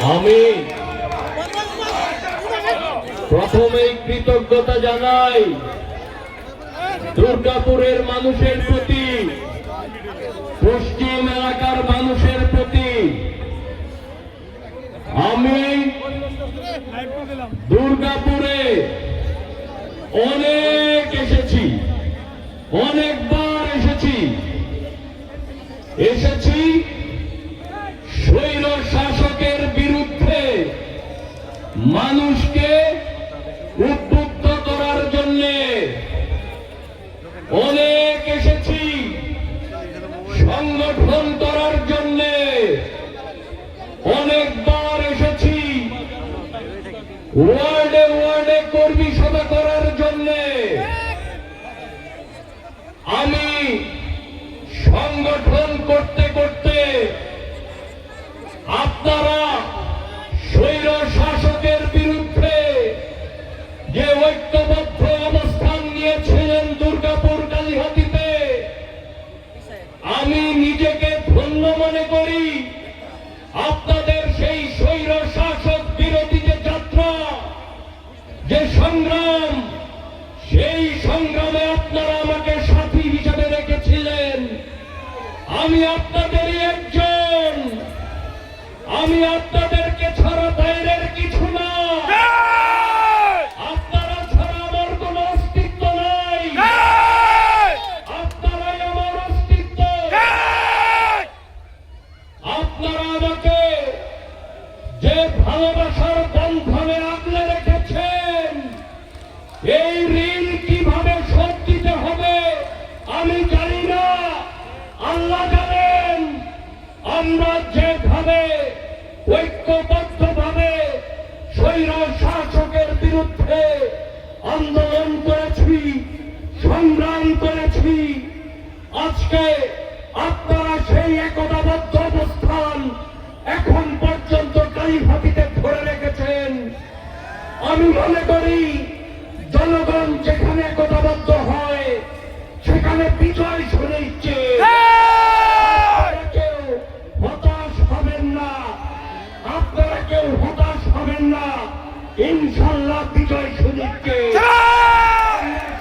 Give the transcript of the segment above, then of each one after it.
আমি প্রথমেই কৃতজ্ঞতা জানাই দুর্গাপুরের মানুষের প্রতি, পশ্চিম এলাকার মানুষের প্রতি। আমি দুর্গাপুরে অনেক এসেছি, অনেকবার এসেছি। এসেছি ওয়ার্ডে ওয়ার্ডে কর্মী সভা করার জন্য আমি সংগঠন করতে করতে আপনারা স্বৈর শাসকের বিরুদ্ধে যে ঐক্যবদ্ধ অবস্থান নিয়েছিলেন দুর্গাপুর কালীহাতিতে, আমি নিজেকে ধন্য মনে করি। আপনাদের আমি আপনাদেরই একজন। আমি আপনাদেরকে ছাড়া বাইরের কিছু না। আপনারা ছাড়া আমার কোনো অস্তিত্ব নাই। আপনারাই আমার অস্তিত্ব। আপনারা আমাকে যে ভালোবাসার বন্ধনে আগলে রেখেছেন এই ঋণ কীভাবে শোধ দিতে হবে আমি জানি না আল্লাহ জানেন আমরা ঐক্যবদ্ধভাবে স্বৈর শাসকের বিরুদ্ধে আন্দোলন করেছি, সংগ্রাম করেছি। আজকে আপনারা সেই একতাবদ্ধ অবস্থান এখন পর্যন্ত কালীভাতিতে ধরে রেখেছেন। আমি মনে করি, জনগণ যেখানে একতাবদ্ধ হয়, সেখানে বিজয় শুনেছে না ইনশাল্লাহ বিজয়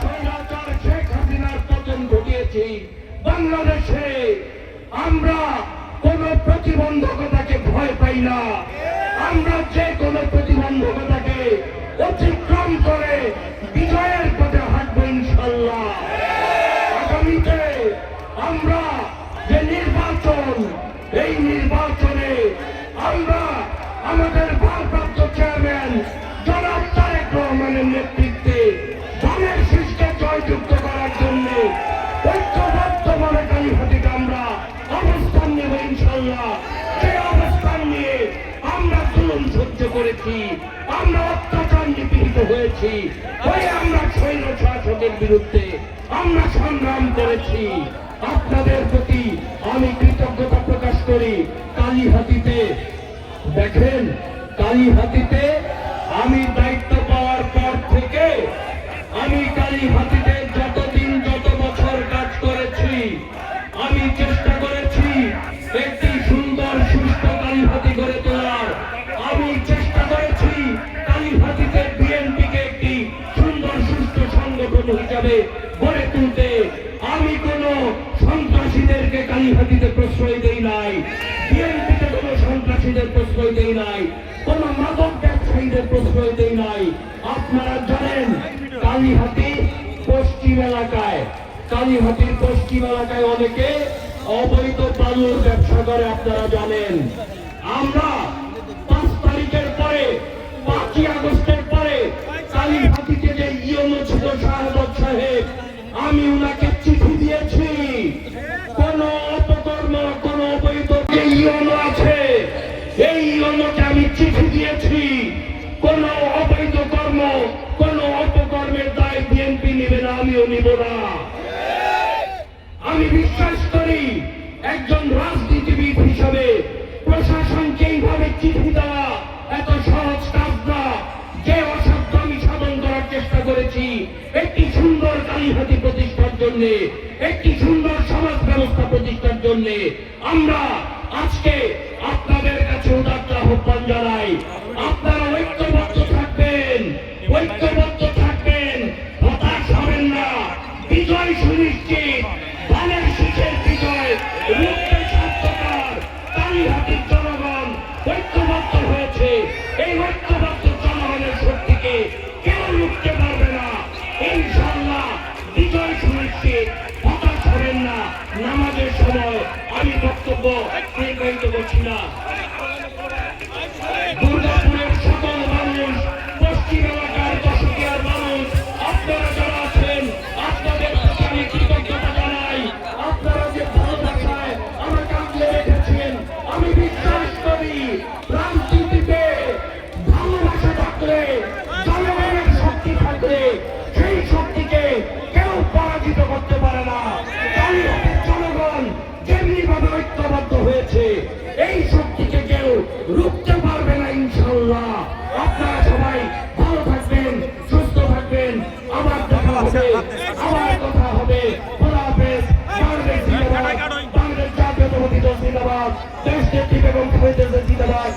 স্বৈরাচার শেখ হাসিনার পতন ঘটিয়েছি। বাংলাদেশে আমরা কোন প্রতিবন্ধকতাকে ভয় পাই না। আমরা যে কোনো প্রতিবন্ধকতাকে অতিক্রম করে বিজয়ের পথে হাঁটবো ইনশাল্লাহ আগামীতে আমরা যে নির্বাচন, এই নির্বাচনে আমরা আমাদের করেছি, আমরা অত্যাচার নিপীড়িত হয়েছি হয়ে আমরা সৈন্য শাসকের বিরুদ্ধে আমরা সংগ্রাম করেছি। আপনাদের প্রতি আমি কৃতজ্ঞতা প্রকাশ করি, কালীহাতিতে। দেখেন, কালীহাতিতে আমি দায়িত্ব পাওয়ার পর থেকে আমি কালীহাতিতে যতদিন যত বছর কাজ করেছি, আমি চেষ্টা করেছি একটি সুন্দর, সুস্থ কালীহাতি গড়ে তোলার হিসাবে গড়ে তুলতে। আমি কোন সন্ত্রাসীদেরকে কালীহাতিতে প্রশ্রয় দেই নাই। বিএনপিতে কোন সন্ত্রাসীদের প্রশ্রয় দেই নাই। কোন মাদক ব্যবসায়ীদের প্রশ্রয় দেই নাই। আপনারা জানেন কালীহাতি পশ্চিম এলাকায় কালীহাতির পশ্চিম এলাকায় অনেকে অবৈধ বালুর ব্যবসা করে, আপনারা জানেন। আমরা পাঁচ তারিখের পরে, পাঁচই আগস্টের পরে কালীহাতিতে যে ইয়নো ছিল সাহেব আমি উনাকে চিঠি দিয়েছি। কোন অপকর্ম, কোন অবৈধ আছে। এই ইয়নোকে আমি চিঠি দিয়েছি। কোন অবৈধ কর্ম, কোন অপকর্মের দায় বিএনপি নেবে না, আমিও নিব না। আমি বিশ্বাস করি একজন রাজনীতিবিদ হিসাবে প্রশাসনকে এইভাবে চিঠি দেওয়া জন্য, একটি সুন্দর সমাজ ব্যবস্থা প্রতিষ্ঠার জন্য আমরা আজকে আপনাদের কাছে উদারতা আহ্বান জানাই। আপনারা ঐক্যবদ্ধ থাকবেন ঐক্যবদ্ধ থাকবেন, হতাশ হবেন না, বিজয় সুনিশ্চিত। রয়েছে এই শক্তিকে কেউ রুখতে পারবে না ইনশাল্লাহ আপনারা সবাই ভালো থাকবেন, সুস্থ থাকবেন। আবার দেখা হবে, আবার কথা হবে। খোলাফেজ বাংলাদেশ জাতীয় জিন্দাবাদ, দেশ নেত্রী বেগম জিন্দাবাদ।